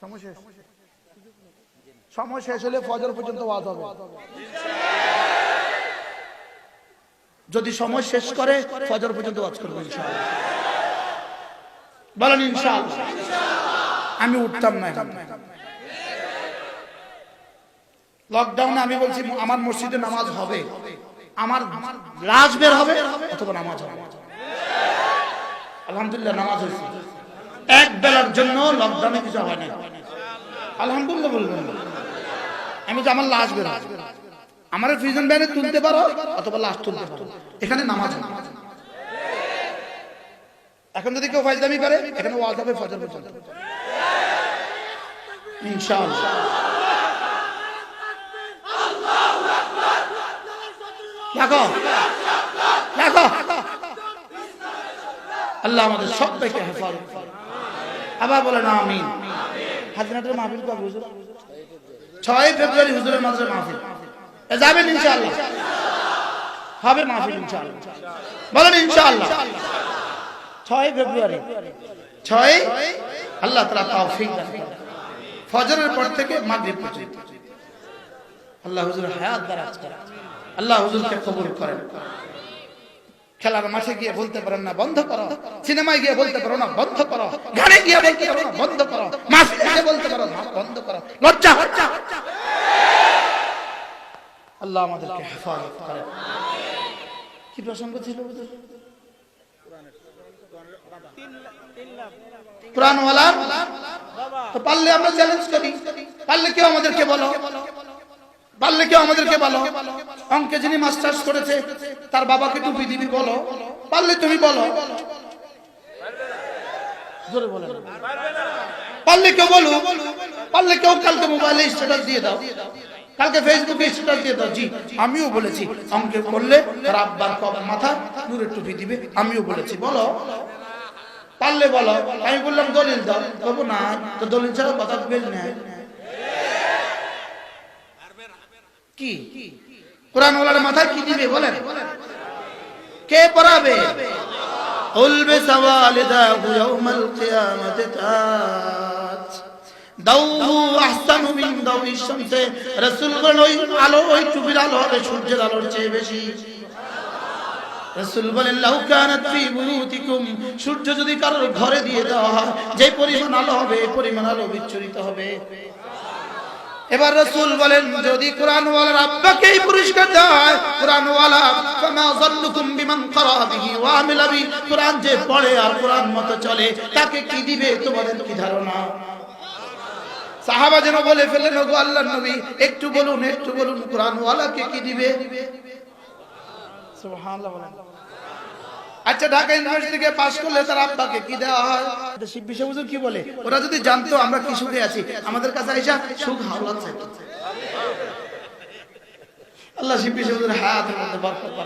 সময় শেষ। হলে ফজর পর্যন্ত ওয়াজ হবে। যদি সময় শেষ করে, ফজর পর্যন্ত ওয়াজ করব বলেন ইনশাআল্লাহ। আমি উঠতাম না লকডাউনে আমি বলছি, আমার মসজিদে নামাজ হবে। আমার লাশ বের হবে অথবা নামাজ হবে। আলহামদুলিল্লাহ, নামাজ হয়েছে। এক বেলার জন্য লকডাউনে কিছু হয় না আলহামদুলিল্লাহ বলবেন আমি যে আমার লাশ বের আমার ফ্রিজন ব্যানে তুলতে পারো অথবা লাশ তুলতে পারো। এখানে নামাজ এখন যদি কেউ ফাইজদামি করে, এখানে ওয়াজ হবে, ফজর পর্যন্ত ইনশাআল্লাহ। আল্লাহ আমাদের সবাইকে হেফাজত। আবার বলেন আমিন। হাজরাতের মাহফিল কবে হুজুর? ছয় ফেব্রুয়ারি হুজুরের মাদ্রাসা মাহফিল। যাবেন ইনশাআল্লাহ। হবে মাহফিল ইনশাআল্লাহ। বলেন ইনশাআল্লাহ। ছয় ফেব্রুয়ারি। ছয়? আল্লাহ তাআলা তৌফিক দান ফজরের পর থেকে মাগরিব পর্যন্ত। আল্লাহ হুজুর হায়াত করেন। আল্লাহ হুজুরকে কবুল করেন। খেলার মাঠে গিয়ে বলতে পারেন না, বন্ধ করো। সিনেমায় গিয়ে বলতে পারো না, বন্ধ করো। গানে গিয়ে বলতে পারো না, বন্ধ করো। গিয়ে বলতে পারো না, বন্ধ করো। লজ্জা হচ্ছে আল্লাহ আমাদেরকে হেফাজত করেন কি প্রসঙ্গ ছিল? কোরআনওয়ালা তো পারলে আমরা চ্যালেঞ্জ করি। পারলে কেউ আমাদেরকে বলো। পারলে কেউ আমাদেরকে বলো? অঙ্কে যিনি মাস্টার্স করেছে, তার বাবাকে দিবি বলো। পারলে তুমি বলো। পারলে কেউ বলো পারলে কেউ কালকে মোবাইলে স্ট্যাটাস দিয়ে দাও। কালকে ফেসবুকে স্ট্যাটাস দিয়ে দাও। জি, আমিও বলেছি, অঙ্কে করলে তার আব্বার কব মাথা নূরের টুপি দিবে আমিও বলেছি। বলো। পারলে বলো। আমি বললাম দলিল দাও। তবু না, তো দলিল ছাড়া কথা বেল নেয় কি? কোরআন ওয়ালার মাথায় কি দিবে বলেন? কে পড়াবে? ইয়াউমাল তাজ। আহসানু মিন দাউই শামসে। রাসূলগণ ওই আলো, ওই টুপির আলো হবে, সূর্যের আলোর চেয়ে বেশি। রাসূল বলেন, লাউ কানাত ফি বুয়ুতিকুম। সূর্য যদি কারোর ঘরে দিয়ে দেওয়া হয়, যে পরিমাণ আলো হবে, এই পরিমাণ আলো বিচ্ছুরিত হবে। এবার রসুল বলেন, যদি কোরআন আব্বাকেই পুরস্কার হয় কোরআন কোরআন যে পড়ে আর কোরআন মতো চলে, তাকে কি দিবে, তোমাদের কি ধারণা? সাহাবা যেন বলে ফেলেন, ওগো নবী, একটু বলুন একটু বলুন, কোরআনওয়ালাকে কি দিবে? আচ্ছা ঢাকা ইউনিভার্সিটি থেকে পাশ করলে তার আব্বাকে কি দেওয়া হয়? শিব বিষয় কি বলে? ওরা যদি জানতো আমরা কি সুখে আছি। আমাদের কাছে আইসা সুখ হাওলা আল্লাহ শিব বিষয় হাত হায়াতের মধ্যে বরকত।